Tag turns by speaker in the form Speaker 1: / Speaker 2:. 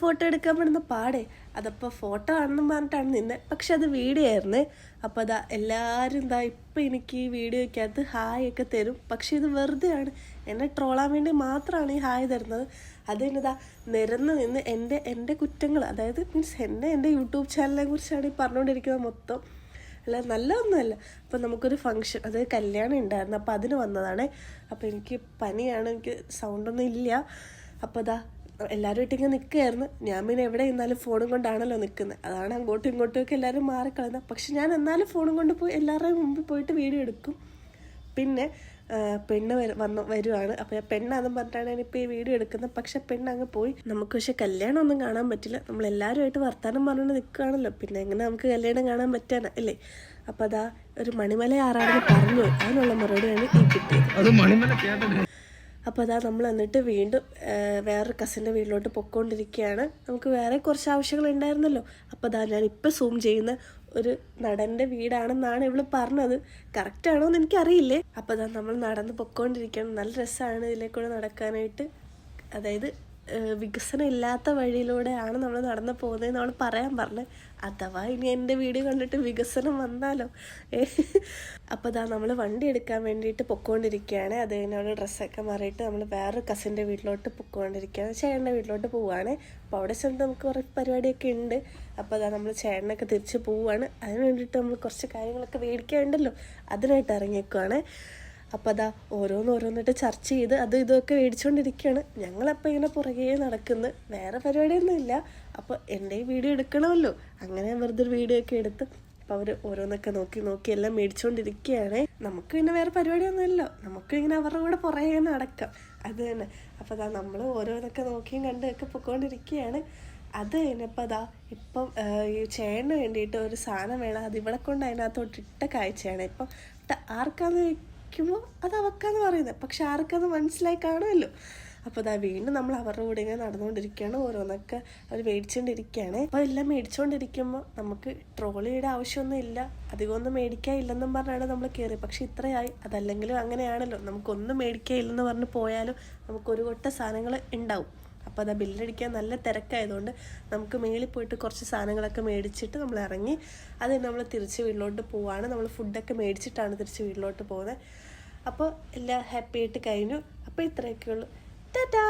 Speaker 1: Photo എടുക്കാൻ പെടുന്ന പാടേ. അതപ്പോൾ ഫോട്ടോ ആണെന്ന് പറഞ്ഞിട്ടാണ് നിന്നെ. പക്ഷെ അത് വീഡിയോ ആയിരുന്നേ. അപ്പോൾ അതാ എല്ലാവരും ഇതാ ഇപ്പം എനിക്ക് ഈ വീഡിയോയ്ക്കകത്ത് ഹായ് ഒക്കെ തരും. പക്ഷെ ഇത് വെറുതെയാണ്. എന്നെ ട്രോളാൻ വേണ്ടി മാത്രമാണ് ഈ ഹായ് തരുന്നത്. അത് ഇതാ നിരന്ന് നിന്ന് എന്റെ എന്റെ കുറ്റങ്ങൾ അതായത് മീൻസ് എന്നെ എന്റെ യൂട്യൂബ് ചാനലിനെ കുറിച്ചാണ് ഈ പറഞ്ഞുകൊണ്ടിരിക്കുന്നത് മൊത്തം. അല്ല നല്ലതൊന്നുമല്ല. അപ്പം നമുക്കൊരു ഫങ്ഷൻ അത് കല്യാണം ഉണ്ടായിരുന്നു. അപ്പോൾ അതിന് വന്നതാണ്. അപ്പോൾ എനിക്ക് പനിയാണ്. എനിക്ക് സൗണ്ടൊന്നും ഇല്ല. അപ്പോൾ അതാ എല്ലാവരും ആയിട്ട് ഇങ്ങനെ നിൽക്കുകയായിരുന്നു ഞാൻ പിന്നെ എവിടെ ഇരുന്നാലും ഫോണും കൊണ്ടാണല്ലോ നിൽക്കുന്നത് അതാണ് അങ്ങോട്ടും ഇങ്ങോട്ടും ഒക്കെ എല്ലാവരും മാറിക്കളയുന്നത്. പക്ഷെ ഞാൻ എന്നാലും ഫോണും കൊണ്ട് പോയി എല്ലാവരുടെയും മുമ്പിൽ പോയിട്ട് വീഡിയോ എടുക്കും. പിന്നെ പെണ്ണ് വന്ന് വരുവാണ്. അപ്പോൾ ഞാൻ പെണ്ണാന്നും പറഞ്ഞിട്ടാണ് ഞാനിപ്പോൾ ഈ വീഡിയോ എടുക്കുന്നത്. പക്ഷെ പെണ്ണ് അങ്ങ് പോയി. നമുക്ക് പക്ഷേ കല്യാണം ഒന്നും കാണാൻ പറ്റില്ല. നമ്മൾ എല്ലാവരുമായിട്ട് വർത്താനം പറഞ്ഞുകൊണ്ട് നിൽക്കുകയാണല്ലോ പിന്നെ എങ്ങനെ നമുക്ക് കല്യാണം കാണാൻ പറ്റാനാ അല്ലേ? അപ്പോൾ അതാ ഒരു മണിമല ആറാണെന്ന് പറഞ്ഞു അതിനുള്ള മറുപടിയാണ് ഈ കിട്ടിയത്. അപ്പോൾ അതാ നമ്മൾ എന്നിട്ട് വീണ്ടും വേറൊരു കസിന്റെ വീട്ടിലോട്ട് പൊക്കോണ്ടിരിക്കുകയാണ് നമുക്ക് വേറെ കുറച്ച് ആവശ്യങ്ങൾ ഉണ്ടായിരുന്നല്ലോ. അപ്പോൾ അതാ ഞാൻ ഇപ്പം സൂം ചെയ്യുന്ന ഒരു നടന്റെ വീടാണെന്നാണ് ഇവൾ പറഞ്ഞത്. കറക്റ്റ് ആണോ എന്ന് എനിക്കറിയില്ലേ. അപ്പോൾ അതാ നമ്മൾ നടന്ന് പൊക്കോണ്ടിരിക്കുകയാണ് നല്ല രസമാണ് ഇതിലേക്കൂടെ നടക്കാനായിട്ട്. അതായത് വികസനം ഇല്ലാത്ത വഴിയിലൂടെയാണ് നമ്മൾ നടന്നു പോകുന്നത് നമ്മൾ പറയാൻ പറഞ്ഞു. അഥവാ ഇനി എന്റെ വീഡിയോ കണ്ടിട്ട് വികസനം വന്നാലോ? അപ്പോൾ അതാ നമ്മൾ വണ്ടി എടുക്കാൻ വേണ്ടിയിട്ട് പൊക്കോണ്ടിരിക്കുകയാണ്. അത് കഴിഞ്ഞ് ഡ്രസ്സൊക്കെ മാറിയിട്ട് നമ്മൾ വേറൊരു കസിന്റെ വീട്ടിലോട്ട് പൊക്കോണ്ടിരിക്കുകയാണ്. ചേട്ടന്റെ വീട്ടിലോട്ട് പോവുകയാണ് അപ്പോൾ അവിടെ ചെന്ന് നമുക്ക് കുറേ പരിപാടിയൊക്കെ ഉണ്ട്. അപ്പോൾ അതാ നമ്മൾ ചേട്ടനൊക്കെ തിരിച്ച് പോവുകയാണ് അതിന് വേണ്ടിയിട്ട് നമ്മൾ കുറച്ച് കാര്യങ്ങളൊക്കെ മേടിക്കാനുണ്ടല്ലോ അതിനായിട്ട് ഇറങ്ങിയേക്കുവാണ്. അപ്പോൾ അതാ ഓരോന്നോരോന്നിട്ട് ചർച്ച ചെയ്ത് അത് ഇതൊക്കെ മേടിച്ചുകൊണ്ടിരിക്കുകയാണ് ഞങ്ങളപ്പോൾ ഇങ്ങനെ പുറകെ നടക്കുന്നു. വേറെ പരിപാടിയൊന്നും ഇല്ല അപ്പോൾ എന്റെ വീഡിയോ എടുക്കണമല്ലോ. അങ്ങനെ വെറുതെ ഒരു വീഡിയോ ഒക്കെ എടുത്ത് അപ്പോൾ അവർ ഓരോന്നൊക്കെ നോക്കി നോക്കി എല്ലാം മേടിച്ചുകൊണ്ടിരിക്കുകയാണ് നമുക്ക് പിന്നെ വേറെ പരിപാടിയൊന്നും ഇല്ല നമുക്ക് ഇങ്ങനെ അവരുടെ കൂടെ പുറകെ നടക്കാം. അത് തന്നെ. അപ്പോൾ അതാ നമ്മൾ ഓരോന്നൊക്കെ നോക്കിയും കണ്ടൊക്കെ പൊയ്ക്കൊണ്ടിരിക്കുകയാണ് അത് കഴിഞ്ഞപ്പോൾ അതാ ഇപ്പം ഈ ചേട്ടന് വേണ്ടിയിട്ട് ഒരു സാധനം വേണം. അത് ഇവിടെ കൊണ്ട് അതിനകത്തോട്ട് ഇട്ട കാഴ്ചയാണ്. ഇപ്പം ആർക്കാന്ന് ചോദിക്കുമ്പോൾ അത് അവക്കാന്ന് പറയുന്നത്. പക്ഷെ ആർക്കത് മനസ്സിലായി കാണുമല്ലോ. അപ്പോൾ അതാ വീണ്ടും നമ്മൾ അവരുടെ കൂടെ ഇങ്ങനെ നടന്നുകൊണ്ടിരിക്കുകയാണ്. ഓരോന്നൊക്കെ അവർ മേടിച്ചുകൊണ്ടിരിക്കുകയാണ്. അപ്പോൾ എല്ലാം മേടിച്ചുകൊണ്ടിരിക്കുമ്പോൾ നമുക്ക് ട്രോളിയുടെ ആവശ്യമൊന്നും ഇല്ല അധികമൊന്നും മേടിക്കാൻ ഇല്ലെന്നും പറഞ്ഞാണ് നമ്മൾ കയറി പക്ഷെ ഇത്രയായി. അതല്ലെങ്കിലും അങ്ങനെയാണല്ലോ. നമുക്കൊന്നും മേടിക്കാൻ ഇല്ലെന്ന് പറഞ്ഞ് പോയാലും നമുക്കൊരു കൊട്ട സാധനങ്ങൾ ഉണ്ടാവും. അപ്പോൾ അത് ബില്ലടിക്കാൻ നല്ല തിരക്കായതുകൊണ്ട് നമുക്ക് മേളിൽ പോയിട്ട് കുറച്ച് സാധനങ്ങളൊക്കെ മേടിച്ചിട്ട് നമ്മൾ ഇറങ്ങി. അത് നമ്മൾ തിരിച്ച് വീട്ടിലോട്ട് പോവാണ്. നമ്മൾ ഫുഡൊക്കെ മേടിച്ചിട്ടാണ് തിരിച്ച് വീട്ടിലോട്ട് പോകുന്നത്. അപ്പോൾ എല്ലാം ഹാപ്പി ആയിട്ട് കഴിഞ്ഞു. അപ്പോൾ ഇത്രയൊക്കെ ഉള്ളൂ. ടാറ്റാ!